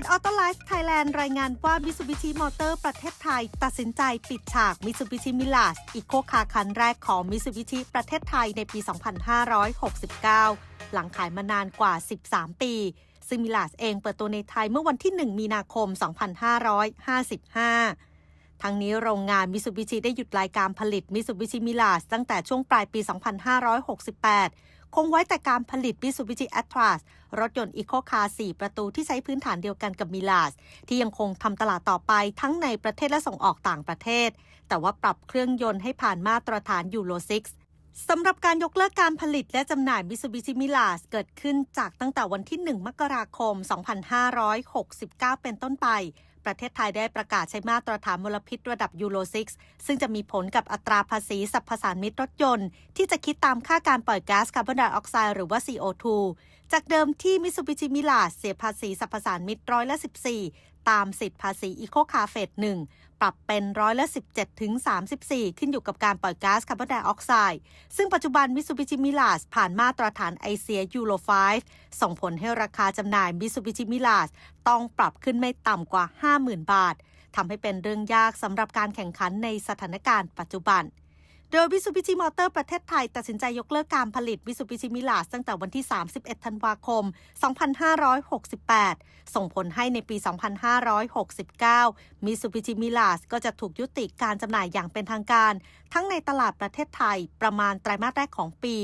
จ Auto Life Thailand รายงานว่า Mitsubishi Motor ประเทศไทย ตัดสินใจปิดฉาก Mitsubishi Mirage อีโคคาคันแรกของ Mitsubishi ประเทศไทยในปี 2569 หลังขายมานานกว่า 13 ปี ซึ่ง Mirage เองเปิดตัวในไทยเมื่อวันที่ 1 มีนาคม 2555ทั้งนี้โรงงาน Mitsubishi ได้หยุดรายการผลิต Mitsubishi Mirage ตั้งแต่ช่วงปลายปี 2568 คงไว้แต่การผลิต Mitsubishi Atlas รถยนต์ Eco Car 4ประตูที่ใช้พื้นฐานเดียวกันกับ Mirage ที่ยังคงทำตลาดต่อไปทั้งในประเทศและส่งออกต่างประเทศ แต่ว่าปรับเครื่องยนต์ให้ผ่านมาตรฐาน Euro 6สำหรับการยกเลิกการผลิตและจำหน่าย Mitsubishi Mirage เกิดขึ้นจากตั้งแต่วันที่ 1 มกราคม 2569 เป็นต้นไป ประเทศไทยได้ประกาศใช้มาตรฐานมลพิษระดับยูโร 6 ซึ่งจะมีผลกับอัตราภาษีสรรพสานมิตรรถยนต์ ที่จะคิดตามค่าการปล่อยก๊าซคาร์บอนไดออกไซด์หรือว่า CO2 จากเดิมที่ Mitsubishi m i l a เสียภาษีสรรพสานมิตรร้อยละ 14 ตามสิทธิภาษี Eco Car f a 1ปรับเป็นร้อยละ 17 ถึง 34 ขึ้นอยู่กับการปล่อยก๊าซคาร์บอนไดออกไซด์ซึ่งปัจจุบัน Mitsubishi m i l a ผ่านมาตรฐานไอเสีย Euro 5ส่งผลให้ราคาจำหน่าย Mitsubishi m i l a ต้องปรับขึ้นไม่ต่ำกว่า 50,000 บาททำให้เป็นเรื่องยากสำหรับการแข่งขันในสถานการณ์ปัจจุบัน โดย Mitsubishi Motor ประเทศไทย ตัดสินใจยกเลิกการผลิต Mitsubishi Mirage ตั้งแต่วันที่ 31 ธันวาคม 2568 ส่งผลให้ในปี 2569 Mitsubishi Mirage ก็จะถูกยุติการจำหน่ายอย่างเป็นทางการ ทั้งในตลาดประเทศไทยประมาณไตรมาสแรกของปี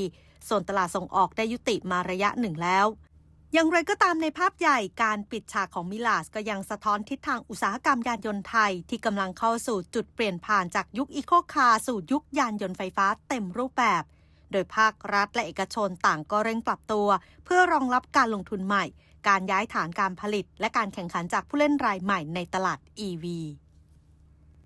ส่วนตลาดส่งออกได้ยุติมาระยะหนึ่งแล้ว อย่างไรก็ตามในภาพใหญ่การปิดฉากของมิลาสก็ยังสะท้อนทิศทางอุตสาหกรรมยานยนต์ไทย ที่กำลังเข้าสู่จุดเปลี่ยนผ่านจากยุคอีโคคาร์สู่ยุคยานยนต์ไฟฟ้าเต็มรูปแบบ โดยภาครัฐและเอกชนต่างก็เร่งปรับตัว เพื่อรองรับการลงทุนใหม่ การย้ายฐานการผลิต และการแข่งขันจากผู้เล่นรายใหม่ในตลาด EV